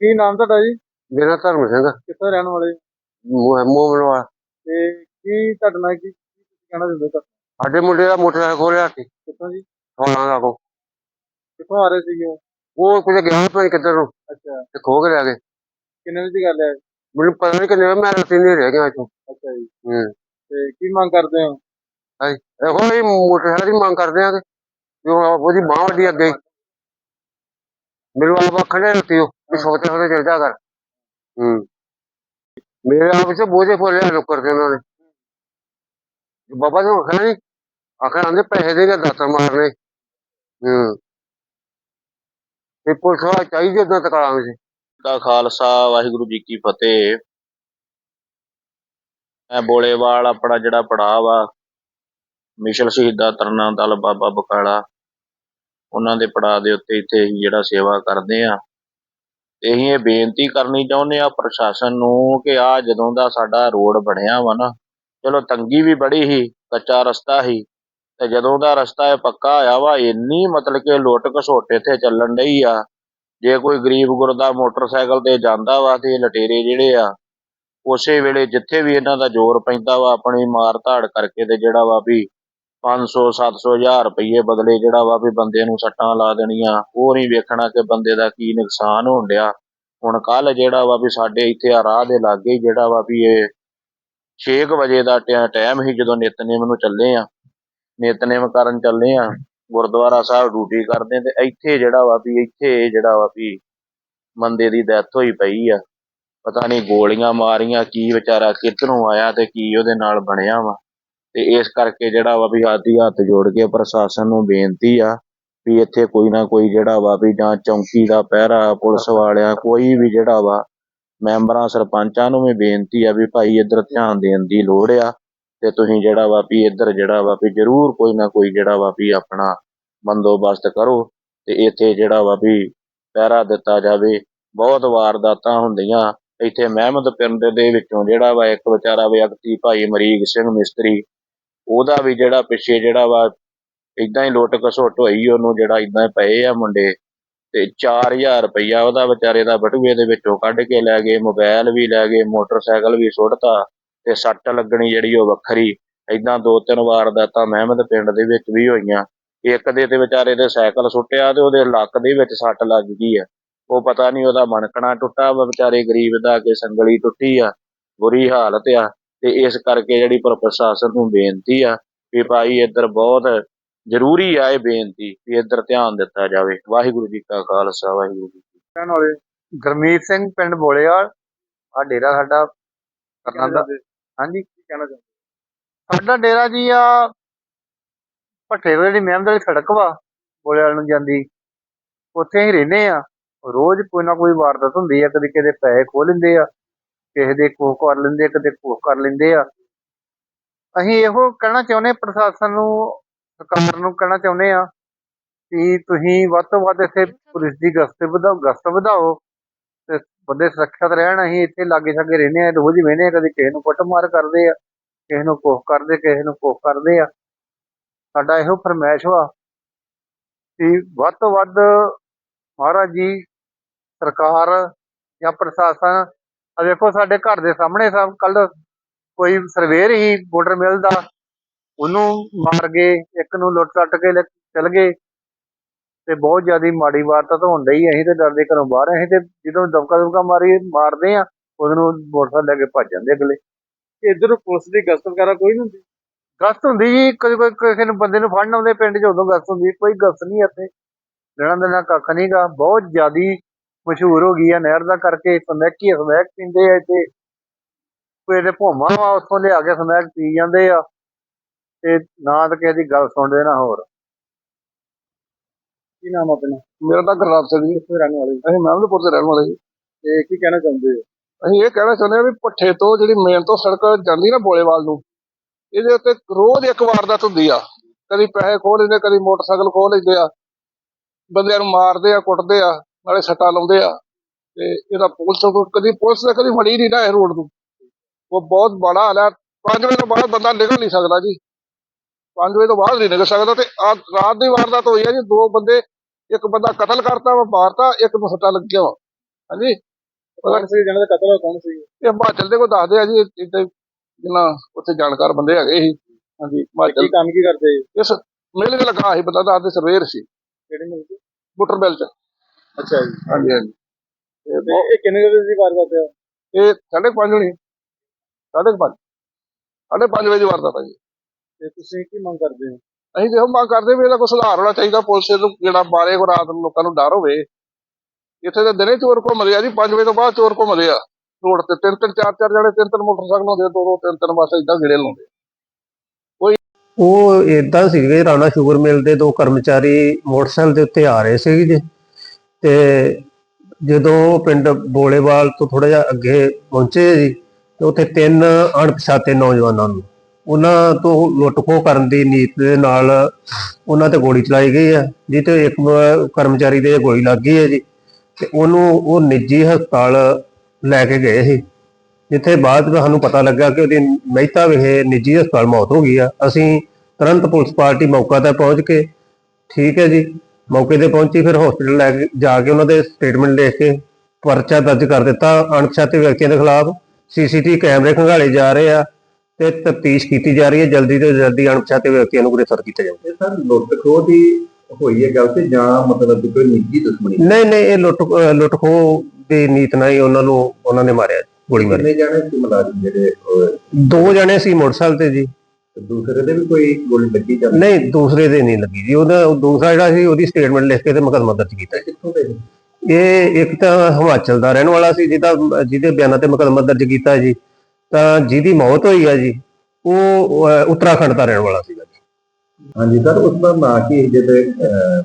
ਕੀ ਨਾਮ ਤੁਹਾਡਾ ਜੀ? ਮੇਰਾ ਧਰਮ ਸਿੰਘ। ਕਿੱਥੋਂ ਰਹਿਣ ਵਾਲੇ? ਮੋਮਨਵਾ ਤੇ ਕੀ ਤੁਹਾਡੇ ਨਾਲ ਕੀ ਕੀ ਤੁਸੀਂ ਕਹਿਣਾ ਚਾਹੁੰਦੇ ਹੋ ਸਾਡੇ ਮੁੰਡੇ ਦਾ ਮੋਟਰਸਾਈਕਲ ਖੋਲਿਆ ਸੀ। ਕਿੱਥੋਂ ਜੀ? ਹੋਲਾਂ ਦਾ ਕੋ ਕਿੱਥੋਂ ਆ ਰਹੇ ਸੀਗੇ? ਉਹ? ਉਹ ਕਿਤੇ ਗਿਆ ਪਤਾ ਨੀ ਕਿੱਧਰ ਨੂੰ। ਅੱਛਾ। ਤੇ ਖੋ ਕੇ ਲੈ ਗਏ। ਕਿੰਨੇ ਵਜੇ ਦੀ ਗੱਲ ਹੈ? ਮੈਨੂੰ ਪਤਾ ਨਹੀਂ ਕਿੰਨੇ ਵਜੇ ਮੈਂ ਰਾਤੀ ਨਹੀਂ ਰਹਿ ਗਿਆ ਇੱਥੋਂ। ਅੱਛਾ ਜੀ। ਹੂੰ। ਤੇ ਕੀ ਮੰਗ ਕਰਦੇ ਹੋ? ਇਹੋ ਹੀ ਮੋਟਰਸਾਈਕਲ ਦੀ ਮੰਗ ਕਰਦੇ ਆ ਕਿ ਵੀ ਉਹ- ਉਹਦੀ ਬਾਹ ਵੱਡੀ ਅੱਗੇ। ਆਪ ਆਖਣੇ ਰੱਤੀ ਉਹ, ਵੀ ਸੋਤੇ ਸੋਤੇ ਚੱਲ ਜਾ ਕਰ। ਹੂੰ। ਮੇਰੇ ਆਪ ਚ ਬੋਝੇ ਫੋਲਿਆ ਨੁੱਕਰ ਦੇ ਉਹਨਾਂ ਨੇ ਬਾਬਾ ਜੀ ਆਖਿਆ ਨਹੀਂ ਆਖਿਆ, ਆਂਦੇ ਪੈਸੇ ਦੇ ਕੇ ਦਾਤਰ ਮਾਰਨੇ। ਹੂੰ। ਤੇ ਪੁਲਿਸ ਵਾਲਾ ਚਾਹੀਦੀ ਉਦੋਂ ਤੱਕ ਦਾ ਖਾਲਸਾ, ਵਾਹਿਗੁਰੂ ਜੀ ਕੀ ਫਤਿਹ। ਮੈਂ ਬੋਲੇਵਾਲ, ਆਪਣਾ ਜਿਹੜਾ ਪੜਾਅ ਵਾ, ਮਿਸ਼ਲ ਸ਼ਹੀਦਾ ਤਰਨਾ ਦਲ ਬਾਬਾ ਬਕਾਲਾ। ਉਹਨਾਂ ਦੇ ਪੜਾਅ ਦੇ ਉੱਤੇ ਇੱਥੇ ਅਸੀਂ ਜਿਹੜਾ ਸੇਵਾ ਕਰਦੇ ਆ ਤੇ ਅਸੀਂ ਇਹ ਬੇਨਤੀ ਕਰਨੀ ਚਾਹੁੰਦੇ ਆ ਪ੍ਰਸ਼ਾਸਨ ਨੂੰ ਕਿ ਆ ਜਦੋਂ ਦਾ ਸਾਡਾ ਰੋਡ ਬਣਿਆ ਵਾ ਨਾ, ਚਲੋ ਤੰਗੀ ਵੀ ਬੜੀ ਸੀ, ਕੱਚਾ ਰਸਤਾ ਸੀ, ਤੇ ਜਦੋਂ ਦਾ ਰਸਤਾ ਇਹ ਪੱਕਾ ਹੋਇਆ ਵਾ, ਇੰਨੀ ਮਤਲਬ ਕਿ ਲੁੱਟ ਘਸੋਟ ਇੱਥੇ ਚੱਲਣ ਡਈ ਆ। ਜੇ ਕੋਈ ਗਰੀਬ ਗੁਰਦਾ ਮੋਟਰਸਾਈਕਲ ਤੇ ਜਾਂਦਾ ਵਾ ਤੇ ਲਟੇਰੇ ਜਿਹੜੇ ਆ, ਉਸੇ ਵੇਲੇ ਜਿੱਥੇ ਵੀ ਇਹਨਾਂ ਦਾ ਜ਼ੋਰ ਪੈਂਦਾ ਵਾ, ਆਪਣੀ ਮਾਰ ਧਾੜ ਕਰਕੇ ਤੇ ਜਿਹੜਾ ਵਾ ਵੀ 500 700 ਹਜ਼ਾਰ ਰੁਪਏ ਬਦਲੇ ਜਿਹੜਾ ਵਾ ਵੀ ਬੰਦੇ ਨੂੰ ਸੱਟਾਂ ਲਾ ਦੇਣੀਆਂ। ਉਹ ਨਹੀਂ ਵੇਖਣਾ ਕਿ ਬੰਦੇ ਦਾ ਕੀ ਨੁਕਸਾਨ ਹੋਣ ਡਿਆ। ਹੁਣ ਕੱਲ ਜਿਹੜਾ ਵਾ ਵੀ ਸਾਡੇ ਇੱਥੇ ਆ ਰਾਹ ਦੇ ਲਾਗੇ ਜਿਹੜਾ ਵਾ ਵੀ ਇਹ 6 ਵਜੇ ਦਾ ਟਾਈਮ ਹੀ ਜਦੋਂ ਨਿਤਨੇਮ ਨੂੰ ਚੱਲੇ ਆ। ਨਿਤਨੇਮ ਕਰਨ ਚੱਲੇ ਆ। ਗੁਰਦੁਆਰਾ ਸਾਹਿਬ ਡਿਊਟੀ ਕਰਦੇ ਤੇ ਇੱਥੇ ਜਿਹੜਾ ਵਾ ਵੀ ਇੱਥੇ ਜਿਹੜਾ ਵਾ ਵੀ ਬੰਦੇ ਦੀ ਡੈਥ ਹੋਈ ਪਈ ਆ। ਪਤਾ ਨਹੀਂ ਗੋਲੀਆਂ ਮਾਰੀਆਂ, ਕੀ ਵਿਚਾਰਾ ਕਿੱਧਰੋਂ ਆਇਆ ਤੇ ਕੀ ਉਹਦੇ ਨਾਲ ਬਣਿਆ ਵਾ। ਤੇ ਇਸ ਕਰਕੇ ਜਿਹੜਾ ਵਾ ਵੀ ਹੱਥ ਹੀ ਹੱਥ ਜੋੜ ਕੇ ਪ੍ਰਸ਼ਾਸਨ ਨੂੰ ਬੇਨਤੀ ਆ ਵੀ ਇੱਥੇ ਕੋਈ ਨਾ ਕੋਈ ਜਿਹੜਾ ਵਾ ਵੀ ਜਾਂ ਚੌਂਕੀ ਦਾ ਪਹਿਰਾ, ਪੁਲਿਸ ਵਾਲਿਆਂ, ਕੋਈ ਵੀ ਜਿਹੜਾ ਵਾ ਮੈਂਬਰਾਂ, ਸਰਪੰਚਾਂ ਨੂੰ ਵੀ ਬੇਨਤੀ ਆ ਵੀ ਭਾਈ ਇੱਧਰ ਧਿਆਨ ਦੇਣ ਦੀ ਲੋੜ ਆ ਤੇ ਤੁਸੀਂ ਜਿਹੜਾ ਵਾ ਵੀ ਇੱਧਰ ਜਿਹੜਾ ਵਾ ਵੀ ਜ਼ਰੂਰ ਕੋਈ ਨਾ ਕੋਈ ਜਿਹੜਾ ਵਾ ਵੀ ਆਪਣਾ ਬੰਦੋਬਸਤ ਕਰੋ ਤੇ ਇੱਥੇ ਜਿਹੜਾ ਵਾ ਵੀ ਪਹਿਰਾ ਦਿੱਤਾ ਜਾਵੇ। ਬਹੁਤ ਵਾਰਦਾਤਾਂ ਹੁੰਦੀਆਂ। ਇੱਥੇ ਮਹਿਮਦ ਪਿੰਡ ਦੇ ਵਿੱਚੋਂ ਜਿਹੜਾ ਵਾ ਇੱਕ ਵਿਚਾਰਾ ਵਿਅਕਤੀ, ਭਾਈ ਅਮਰੀਕ ਸਿੰਘ ਮਿਸਤਰੀ ਉਹਦਾ ਵੀ ਜਿਹੜਾ ਪਿੱਛੇ ਜਿਹੜਾ ਵਾ ਇਦਾਂ ਹੀ ਲੁੱਟ ਘਸੁੱਟ ਹੋਈ, ਉਹਨੂੰ ਜਿਹੜਾ ਇਦਾਂ ਪਏ ਆ ਮੁੰਡੇ ਤੇ 4000 ਰੁਪਇਆ ਉਹਦਾ ਵਿਚਾਰੇ ਦਾ ਬਟੂਏ ਦੇ ਵਿੱਚੋਂ ਕੱਢ ਕੇ ਲੈ ਗਏ ਮੋਬਾਈਲ ਵੀ ਲੈ ਗਏ, ਮੋਟਰਸਾਈਕਲ ਵੀ ਸੁੱਟਤਾ ਤੇ ਸੱਟ ਲੱਗਣੀ ਜਿਹੜੀ ਉਹ ਵੱਖਰੀ। ਇਦਾਂ ਦੋ ਤਿੰਨ ਵਾਰਦਾਤਾਂ ਮਹਿਮਦ ਪਿੰਡ ਦੇ ਵਿੱਚ ਵੀ ਹੋਈਆਂ। ਇੱਕ ਦੇ ਤੇ ਵਿਚਾਰੇ ਦੇ ਸਾਈਕਲ ਸੁੱਟਿਆ ਤੇ ਉਹਦੇ ਲੱਕ ਦੇ ਵਿੱਚ ਸੱਟ ਲੱਗ ਗਈ ਆ। ਉਹ ਪਤਾ ਨਹੀਂ ਉਹਦਾ ਮਣਕਣਾ ਟੁੱਟਾ ਵਾ, ਵਿਚਾਰੇ ਗਰੀਬ ਦਾ ਕਿ ਸੰਗਲੀ ਟੁੱਟੀ ਆ, ਬੁਰੀ ਹਾਲਤ ਆ। ਤੇ ਇਸ ਕਰਕੇ ਜਿਹੜੀ ਪਰ ਪ੍ਰਸ਼ਾਸਨ ਨੂੰ ਬੇਨਤੀ ਆ ਵੀ ਭਾਈ ਇੱਧਰ ਬਹੁਤ ਜ਼ਰੂਰੀ ਆ ਇਹ ਬੇਨਤੀ ਵੀ ਇੱਧਰ ਧਿਆਨ ਦਿੱਤਾ ਜਾਵੇ। ਵਾਹਿਗੁਰੂ ਜੀ ਕਾ ਖਾਲਸਾ ਵਾਹਿਗੁਰੂ ਜੀ ਕੀ ਰਹਿਣ ਵਾਲੇ ਗਰਮੀਤ ਸਿੰਘ ਪਿੰਡ ਬੋਲੇਵਾਲ ਆ ਡੇਰਾ ਸਾਡਾ ਕਰਨਾ ਦਾ ਹਾਂਜੀ ਕੀ ਕਹਿਣਾ ਚਾਹੁੰਦੇ? ਸਾਡਾ ਡੇਰਾ ਜੀ ਆ ਭੱਠੇ ਤੋਂ ਜਿਹੜੀ ਮਹਿਮਦ ਵਾਲੀ ਸੜਕ ਵਾ ਬੋਲੇਵਾਲ ਨੂੰ ਜਾਂਦੀ ਉੱਥੇ ਅਸੀਂ ਰਹਿੰਦੇ ਆ। ਰੋਜ਼ ਕੋਈ ਨਾ ਕੋਈ ਵਾਰਦਾਤ ਹੁੰਦੀ ਆ ਕਦੇ ਕਿਤੇ ਪੈਸੇ ਖੋਹ ਲੈਂਦੇ ਆ। ਕਿਸੇ ਦੇ ਕੋਹ ਕਰ ਲੈਂਦੇ ਆ, ਕਦੇ ਕੋਹ ਕਰ ਲੈਂਦੇ ਆ। ਅਸੀਂ ਇਹੋ ਕਹਿਣਾ ਚਾਹੁੰਦੇ ਪ੍ਰਸ਼ਾਸਨ ਨੂੰ, ਸਰਕਾਰ ਨੂੰ ਕਹਿਣਾ ਚਾਹੁੰਦੇ ਆ ਕਿ ਤੁਸੀਂ ਵੱਧ ਤੋਂ ਵੱਧ ਇੱਥੇ ਪੁਲਿਸ ਦੀ ਗਸ਼ਤ ਵਧਾਓ ਗਸ਼ਤ ਵਧਾਓ ਤੇ ਬੰਦੇ ਸੁਰੱਖਿਅਤ ਰਹਿਣ। ਅਸੀਂ ਇੱਥੇ ਲਾਗੇ ਛਾਗੇ ਰਹਿੰਦੇ ਆ ਰੋਜ਼ ਹੀ ਵੇਹਨੇ ਆ ਕਦੇ ਕਿਸੇ ਨੂੰ ਕੁੱਟਮਾਰ ਕਰਦੇ ਆ, ਕਿਸੇ ਨੂੰ ਕੋਹ ਕਰਦੇ, ਕਿਸੇ ਨੂੰ ਕੋਹ ਕਰਦੇ ਆ। ਸਾਡਾ ਇਹੋ ਫਰਮਾਇਸ਼ ਵਾ ਕਿ ਵੱਧ ਤੋਂ ਵੱਧ ਮਹਾਰਾਜ ਜੀ, ਸਰਕਾਰ ਜਾਂ ਪ੍ਰਸ਼ਾਸਨ ਆ ਵੇਖੋ ਸਾਡੇ ਘਰ ਦੇ ਸਾਹਮਣੇ ਸਭ ਕੱਲ ਕੋਈ ਸਰਵੇਰ ਹੀ ਮੋਟਰ ਮਿਲ ਦਾ ਉਹਨੂੰ ਮਾਰ ਗਏ ਇੱਕ ਨੂੰ ਲੁੱਟ ਲੱਟ ਕੇ ਲੈ- ਚਲ ਗਏ। ਤੇ ਬਹੁਤ ਜ਼ਿਆਦਾ ਮਾੜੀ ਵਾਰਤਾ ਤਾਂ ਹੁੰਦਾ ਹੀ ਅਸੀਂ ਤੇ ਡਰਦੇ ਘਰੋਂ ਬਾਹਰ ਅਸੀਂ ਤੇ ਜਦੋਂ ਦਬਕਾ ਦਬਕਾ ਮਾਰੀ ਮਾਰਦੇ ਆ ਉਹਨੂੰ ਮੋਟਰਸਾਈਕਲ ਲੈ ਕੇ ਭੱਜ ਜਾਂਦੇ ਅਗਲੇ। ਇੱਧਰ ਪੁਲਿਸ ਦੀ ਗਸ਼ਤ ਵਗੈਰਾ ਕੋਈ ਨਹੀਂ ਹੁੰਦੀ? ਗਸਤ ਹੁੰਦੀ ਜੀ ਕਦੇ ਕੋਈ ਕਿਸੇ ਨੂੰ ਬੰਦੇ ਨੂੰ ਫੜਨ ਆਉਂਦੇ ਪਿੰਡ 'ਚ ਉਦੋਂ ਗਸਤ ਹੁੰਦੀ ਕੋਈ ਗਸਤ ਨਹੀਂ ਇੱਥੇ। ਲੈਣਾ ਦੇਣਾ ਕੱਖ ਨਹੀਂਗਾ ਬਹੁਤ ਜ਼ਿਆਦੀ ਮਸ਼ਹੂਰ ਹੋ ਗਈ ਆ ਨਹਿਰ ਦਾ ਕਰਕੇ ਸਮੈਕੀ ਸਮੈਕ ਪੀਂਦੇ ਆ ਇੱਥੇ। ਕੋਈ ਇਹਦੇ ਭੋਮਾ ਵਾ ਉੱਥੋਂ ਲਿਆ ਕੇ ਸਮੈਕ ਪੀ ਜਾਂਦੇ ਆ। ਤੇ ਨਾ ਤਾਂ ਕਿਸੇ ਦੀ ਗੱਲ ਸੁਣਦੇ ਨਾ ਹੋਰ। ਕੀ ਨਾਮ ਆਪਣਾ? ਮੇਰਾ ਤਾਂ ਗੁਰਨਾਮ ਸਿੰਘ ਜੀ। ਰਹਿਣ ਵਾਲੇ ਅਸੀਂ ਮਹਿਮਦਪੁਰ ਦੇ ਰਹਿਣ ਵਾਲੇ ਜੀ। ਤੇ ਕੀ ਕਹਿਣਾ ਚਾਹੁੰਦੇ ਹੋ? ਅਸੀਂ ਇਹ ਕਹਿਣਾ ਚਾਹੁੰਦੇ ਹਾਂ ਵੀ ਪੱਠੇ ਤੋਂ ਜਿਹੜੀ ਮੇਨ ਤੋਂ ਸੜਕ ਜਾਂਦੀ ਨਾ ਬੋਲੇਵਾਲ ਨੂੰ ਇਹਦੇ ਉੱਤੇ ਰੋਜ਼ ਇੱਕ ਵਾਰਦਾਤ ਹੁੰਦੀ ਆ। ਕਦੀ ਪੈਸੇ ਖੋਹ ਲੈਂਦੇ ਕਦੀ ਮੋਟਰਸਾਈਕਲ ਖੋਹ ਲੈਂਦੇ ਆ। ਬੰਦਿਆਂ ਨੂੰ ਮਾਰਦੇ ਆ ਕੁੱਟਦੇ ਆ। ਨਾਲੇ ਸੱਟਾਂ ਲਾਉਂਦੇ ਆ। ਤੇ ਇਹਦਾ ਪੁਲਿਸ ਤੋਂ ਕਦੀ ਪੁਲਿਸ ਨੇ ਕਦੀ ਫੜੀ ਨਹੀਂ ਨਾ ਇਹ ਰੋਡ ਨੂੰ ਉਹ ਬਹੁਤ ਬੜਾ ਹਾਲ ਹੈ 5 ਵਜੇ ਤੋਂ ਬਾਅਦ ਬੰਦਾ ਨਿਕਲ ਨਹੀਂ ਸਕਦਾ ਜੀ। 5 ਵਜੇ ਤੋਂ ਬਾਅਦ ਨਹੀਂ ਨਿਕਲ ਸਕਦਾ ਤੇ ਆ ਰਾਤ ਦੀ ਵਾਰਦਾਤ ਹੋਈ ਆ ਜੀ। ਦੋ ਬੰਦੇ ਇੱਕ ਬੰਦਾ ਕਤਲ ਕਰਤਾ ਵਾ ਮਾਰਤਾ ਇੱਕ ਨੂੰ ਸੱਟਾਂ ਲੱਗੀਆਂ ਵਾ। ਹਾਂਜੀ? ਕੌਣ ਸੀ? ਜਿਹਨਾਂ ਦਾ ਕਤਲ ਹੋਇਆ ਕੌਣ ਸੀ? ਇਹ ਹਿਮਾਚਲ ਦੇ ਕੋ ਦੱਸਦੇ ਆ ਜੀ। ਇੱਥੇ ਜਿੰਨਾ ਉੱਥੇ ਜਾਣਕਾਰ ਬੰਦੇ ਹੈਗੇ ਸੀ। ਹਾਂਜੀ ਹਿਮਾਚਲ। ਕੰਮ ਕੀ ਕਰਦੇ? ਇਸ ਮੇਲੇ ਲੱਗਾ ਸੀ ਬੰਦਾ ਦੱਸਦੇ ਸਰਵੇਰ ਸੀ। ਕਿਹੜੀ ਮਿਲ ਸੀ ਬੁੱਟਰ ਬੈਲ ਚ। ਅੱਛਾ ਜੀ। ਹਾਂਜੀ ਹਾਂਜੀ। ਤੇ ਤੇ ਇਹ ਕਿੰਨੇ ਕੁ ਵਜੇ ਦੀ ਵਾਰ ਕਰਦੇ ਆ ਇਹ ਸਾਢੇ ਕੁ ਪੰਜ ਹੋਣੀ। ਸਾਢੇ ਕੁ ਪੰਜ। ਸਾਢੇ ਪੰਜ ਵਜੇ ਦੀ ਵਾਰਦਾਤ ਆ ਜੀ। ਤੇ ਤੁਸੀਂ ਕੀ ਮੰਗ ਕਰਦੇ ਹੋ? ਅਸੀਂ ਤੇ ਇਹੋ ਮੰਗ ਕਰਦੇ ਵੀ ਇਹਦਾ ਕੋਈ ਸੁਧਾਰ ਹੋਣਾ ਚਾਹੀਦਾ। ਪੁਲਿਸ ਨੂੰ ਜਿਹੜਾ ਬਾਰੇ ਕੋ ਰਾਤ ਨੂੰ ਲੋਕਾਂ ਨੂੰ ਡਰ ਹੋਵੇ। ਇੱਥੇ ਤਾਂ ਦਿਨੇ ਚੋਰ ਘੁੰਮਦੇ ਆ ਜੀ। 5 ਵਜੇ ਤੋਂ ਬਾਅਦ ਚੋਰ ਘੁੰਮਦੇ ਆ। ਰੋਡ ਤੇ ਤਿੰਨ ਤਿੰਨ ਚਾਰ ਚਾਰ ਜਣੇ ਤਿੰਨ ਤਿੰਨ ਮੋਟਰਸਾਈਕਲ ਹੁੰਦੇ ਆ, ਦੋ ਦੋ ਤਿੰਨ ਤਿੰਨ ਬਸ ਇਦਾਂ ਗਿੜੇ ਲਾਉਂਦੇ ਆ। ਉਹ ਇਦਾਂ ਸੀਗੇ ਰਾਣਾ ਸ਼ੂਗਰ ਮਿਲ ਦੇ ਦੋ ਕਰਮਚਾਰੀ ਮੋਟਰਸਾਈਕਲ ਦੇ ਉੱਤੇ ਆ ਰਹੇ ਸੀਗੇ ਜੀ। ਤੇ ਜਦੋਂ ਪਿੰਡ ਬੋਲੇਵਾਲ ਤੋਂ ਥੋੜਾ ਜਿਹਾ ਅੱਗੇ ਪਹੁੰਚੇ ਜੀ, ਤੇ ਉੱਥੇ ਤਿੰਨ ਅਣਪਛਾਤੇ ਨੌਜਵਾਨਾਂ ਨੂੰ, ਉਹਨਾਂ ਤੋਂ ਲੁੱਟ-ਖੋਹ ਕਰਨ ਦੀ ਨੀਤ ਦੇ ਨਾਲ ਉਹਨਾਂ ਤੇ ਗੋਲੀ ਚਲਾਈ ਗਈ ਹੈ ਜਿਹ ਇੱਕ ਕਰਮਚਾਰੀ ਦੇ ਗੋਲੀ ਲੱਗ ਗਈ ਹੈ ਜੀ, ਤੇ ਉਹਨੂੰ ਉਹ ਨਿੱਜੀ ਹਸਪਤਾਲ ਲੈ ਕੇ ਗਏ ਸੀ, ਜਿੱਥੇ ਬਾਅਦ ਵਿੱਚ ਸਾਨੂੰ ਪਤਾ ਲੱਗਾ ਕਿ ਉਹਦੀ ਮਹਿਤਾ ਵਿਖੇ ਨਿੱਜੀ ਹਸਪਤਾਲ ਮੌਤ ਹੋ ਗਈ ਆ, ਅਸੀਂ ਤੁਰੰਤ ਪੁਲਿਸ ਪਾਰਟੀ ਮੌਕਾ ਤੇ ਪਹੁੰਚ ਕੇ ਠੀਕ ਹੈ ਜੀ ਮੌਕੇ ਤੇ ਪਹੁੰਚੀ ਫਿਰ ਹਸਪੀਟਲ ਲੈ ਕੇ ਜਾ ਕੇ ਉਹਨਾਂ ਦੇ ਸਟੇਟਮੈਂਟ ਲਿਖ ਕੇ ਪਰਚਾ ਦਰਜ ਕਰ ਦਿੱਤਾ। ਅਣਪਛਾਤੇ ਵਿਅਕਤੀਆਂ ਦੇ ਖਿਲਾਫ ਸੀਸੀਟੀਵੀ ਕੈਮਰੇ ਖੰਗਾਲੇ ਜਾ ਰਹੇ ਆ ਤੇ ਤਫਤੀਸ਼ ਕੀਤੀ ਜਾ ਰਹੀ ਹੈ। ਜਲਦੀ ਤੋਂ ਜਲਦੀ ਅਣਪਛਾਤੇ ਵਿਅਕਤੀਆਂ ਨੂੰ ਗ੍ਰਿਫਤਾਰ ਕੀਤਾ ਜਾਊਗਾ। ਸਰ ਲੁੱਟ ਖੋਹ ਦੀ ਹੋਈ ਹੈ ਗੱਲ ਤੇ ਜਾਂ ਮਤਲਬ ਕਿ ਕੋਈ ਨਿੱਜੀ ਦੁਸ਼ਮਣੀ? ਨਹੀਂ ਨਹੀਂ ਇਹ ਲੁੱਟ ਲੁੱਟ ਖੋਹ ਦੀ ਨੀਤ ਨਾਲ ਹੀ ਉਹਨਾਂ ਨੂੰ ਉਹਨਾਂ ਨੇ ਮਾਰਿਆ ਗੋਲੀ ਮਾਰੀ। ਕਿੰਨੇ ਜਾਣੇ ਸੀ ਮੁਲਾਜ਼ਮ ਜਿਹੜੇ ਦੋ ਜਣੇ ਸੀ ਮੋਟਰਸਾਈਕਲ ਤੇ ਜੀ। ਦੂਸਰੇ ਦੇ ਵੀ ਕੋਈ ਗੋਲੀ ਲੱਗੀ ਜਾਂਦੀ ਨਹੀਂ ਦੂਸਰੇ ਦੇ ਨਹੀਂ ਲੱਗੀ ਜੀ। ਉਹਦਾ ਉਹ ਦੂਸਰਾ ਜਿਹੜਾ ਸੀ ਉਹਦੀ ਸਟੇਟਮੈਂਟ ਲਿਖ ਕੇ ਤੇ ਮੁਕੱਦਮਾ ਦਰਜ ਕੀਤਾ। ਕਿੱਥੋਂ ਦੇ ਸੀ? ਇਹ ਇੱਕ ਤਾਂ ਹਿਮਾਚਲ ਦਾ ਰਹਿਣ ਵਾਲਾ ਸੀ ਜਿਹਦਾ ਜਿਹਦੇ ਬਿਆਨਾਂ ਤੇ ਮੁਕੱਦਮਾ ਦਰਜ ਕੀਤਾ ਜੀ। ਤਾਂ ਜਿਹਦੀ ਮੌਤ ਹੋਈ ਆ ਜੀ ਉਹ ਅਹ, ਉੱਤਰਾਖੰਡ ਦਾ ਰਹਿਣ ਵਾਲਾ ਸੀਗਾ ਜੀ। ਹਾਂਜੀ ਸਰ ਉਸ ਦਾ ਨਾਂ ਕੀ ਹੈ ਜਿਹਦੇ ਅਹ,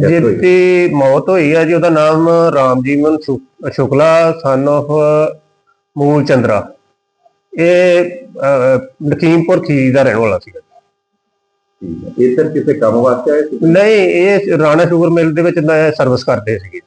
death ਹੋਈ? ਜਿਹਦੀ ਮੌਤ ਹੋਈ ਆ ਜੀ ਉਹਦਾ ਨਾਮ ਰਾਮਜੀਵਨ ਸ਼ੁ- ਸ਼ੁਕਲਾ ਸਨ of ਮੂਲ ਚੰਦਰਾ। ਇਹ ਲਖੀਮਪੁਰ ਖੀਰੀ ਦਾ ਰਹਿਣ ਵਾਲਾ ਸੀਗਾ। ਠੀਕ ਹੈ। ਇਹ ਸਰ ਕਿਸੇ ਕੰਮ ਵਾਸਤੇ ਆਏ ਸੀ? ਨਹੀਂ ਇਹ ਰਾਣਾ ਸ਼ੂਗਰ ਮਿਲ ਦੇ ਵਿੱਚ ਸਰਵਿਸ ਕਰਦੇ ਸੀਗੇ।